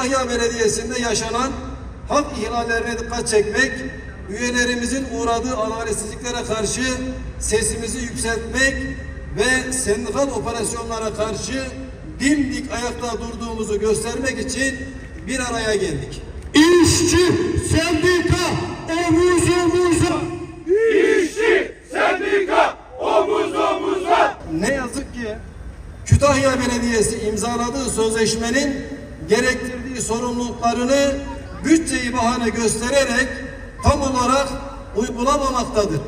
Kütahya Belediyesi'nde yaşanan hak ihlallerine dikkat çekmek, üyelerimizin uğradığı adaletsizliklere karşı sesimizi yükseltmek ve sendikal operasyonlara karşı dimdik ayakta durduğumuzu göstermek için bir araya geldik. İşçi sendika omuz omuza. İşçi, sendika, omuz omuza. Ne yazık ki Kütahya Belediyesi imzaladığı sözleşmenin gerektirdiği sorumluluklarını bütçeyi bahane göstererek tam olarak uygulamamaktadır.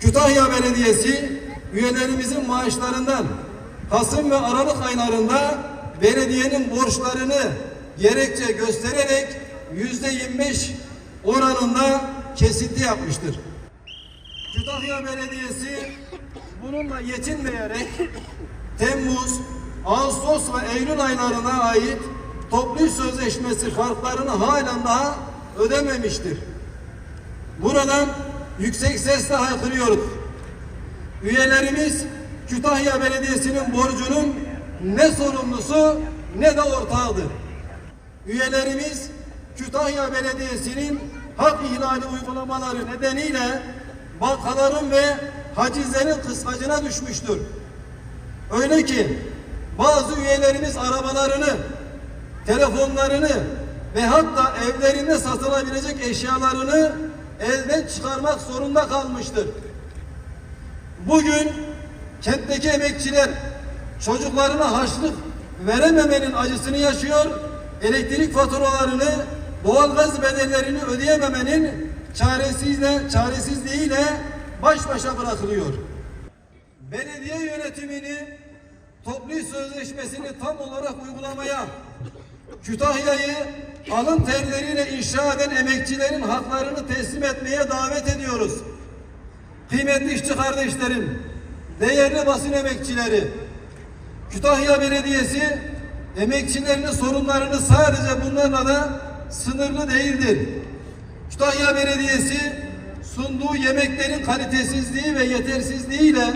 Kütahya Belediyesi üyelerimizin maaşlarından Kasım ve Aralık aylarında belediyenin borçlarını gerekçe göstererek yüzde 25 oranında kesinti yapmıştır. Kütahya Belediyesi bununla yetinmeyerek Temmuz, Ağustos ve Eylül aylarına ait toplu sözleşmesi farklarını halen daha ödememiştir. Buradan yüksek sesle haykırıyoruz. Üyelerimiz Kütahya Belediyesi'nin borcunun ne sorumlusu ne de ortağıdır. Üyelerimiz Kütahya Belediyesi'nin hak ihlali uygulamaları nedeniyle bankaların ve hacizlerin kıskacına düşmüştür. Öyle ki bazı üyelerimiz arabalarını, telefonlarını ve hatta evlerinde satılabilecek eşyalarını elden çıkarmak zorunda kalmıştır. Bugün kentteki emekçiler çocuklarına harçlık verememenin acısını yaşıyor, elektrik faturalarını, doğalgaz bedellerini ödeyememenin çaresizle, çaresizliğiyle baş başa bırakılıyor. Belediye yönetimini toplu sözleşmesini tam olarak uygulamaya, Kütahya'yı alın terleriyle inşa eden emekçilerin haklarını teslim etmeye davet ediyoruz. Kıymetli işçi kardeşlerim, değerli basın emekçileri, Kütahya Belediyesi emekçilerinin sorunlarını sadece bunlarla da sınırlı değildir. Kütahya Belediyesi sunduğu yemeklerin kalitesizliği ve yetersizliğiyle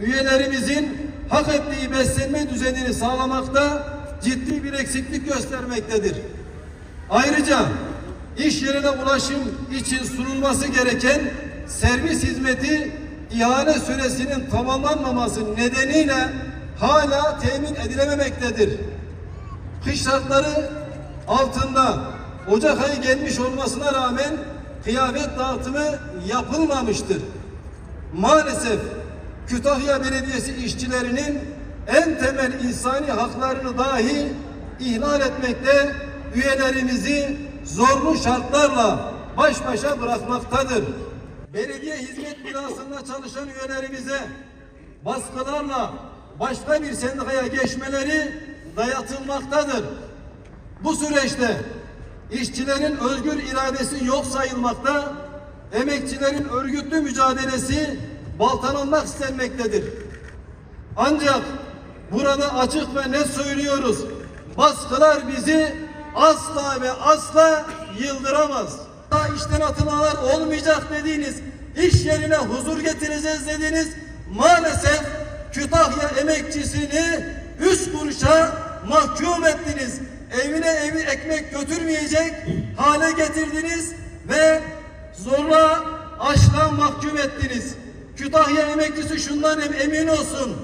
üyelerimizin hak ettiği beslenme düzenini sağlamakta ciddi bir eksiklik göstermektedir. Ayrıca iş yerine ulaşım için sunulması gereken servis hizmeti ihale süresinin tamamlanmaması nedeniyle hala temin edilememektedir. Kış şartları altında Ocak ayı gelmiş olmasına rağmen kıyafet dağıtımı yapılmamıştır. Maalesef Kütahya Belediyesi işçilerinin en temel insani haklarını dahi ihlal etmekte üyelerimizi zorlu şartlarla baş başa bırakmaktadır. Belediye hizmet binasında çalışan üyelerimize baskılarla başka bir sendikaya geçmeleri dayatılmaktadır. Bu süreçte işçilerin özgür iradesi yok sayılmakta, emekçilerin örgütlü mücadelesi baltalanmak istenmektedir. Ancak burada açık ve net söylüyoruz. Baskılar bizi asla ve asla yıldıramaz. Daha işten atılmalar olmayacak dediğiniz, iş yerine huzur getireceğiz dediniz. Maalesef Kütahya emekçisini üst kuruşa mahkum ettiniz. Evine evi ekmek götürmeyecek hale getirdiniz ve zorla açlığa mahkum ettiniz. Kütahya emekçisi şundan em- emin olsun.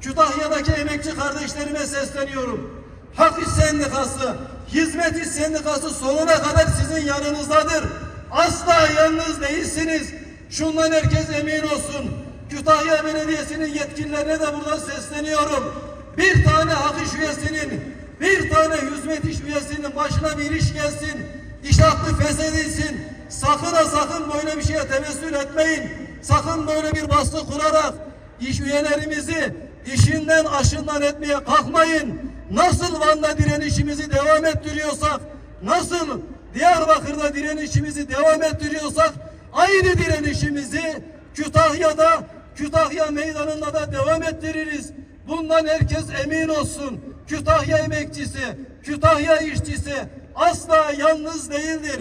Kütahya'daki emekçi kardeşlerime sesleniyorum. Hak İş Sendikası, Hizmet İş Sendikası sonuna kadar sizin yanınızdadır. Asla yalnız değilsiniz. Şundan herkes emin olsun. Kütahya Belediyesi'nin yetkililerine de buradan sesleniyorum. Bir tane hak iş üyesinin, bir tane hizmet iş üyesinin başına bir iş gelsin, iş hakkı feshedilsin. Sakın ha sakın böyle bir şeye temessül etmeyin. Sakın böyle bir baskı kurarak iş üyelerimizi işinden aşından etmeye kalkmayın. Nasıl Van'da direnişimizi devam ettiriyorsak, nasıl Diyarbakır'da direnişimizi devam ettiriyorsak, aynı direnişimizi Kütahya'da, Kütahya meydanında da devam ettiririz. Bundan herkes emin olsun. Kütahya emekçisi, Kütahya işçisi asla yalnız değildir.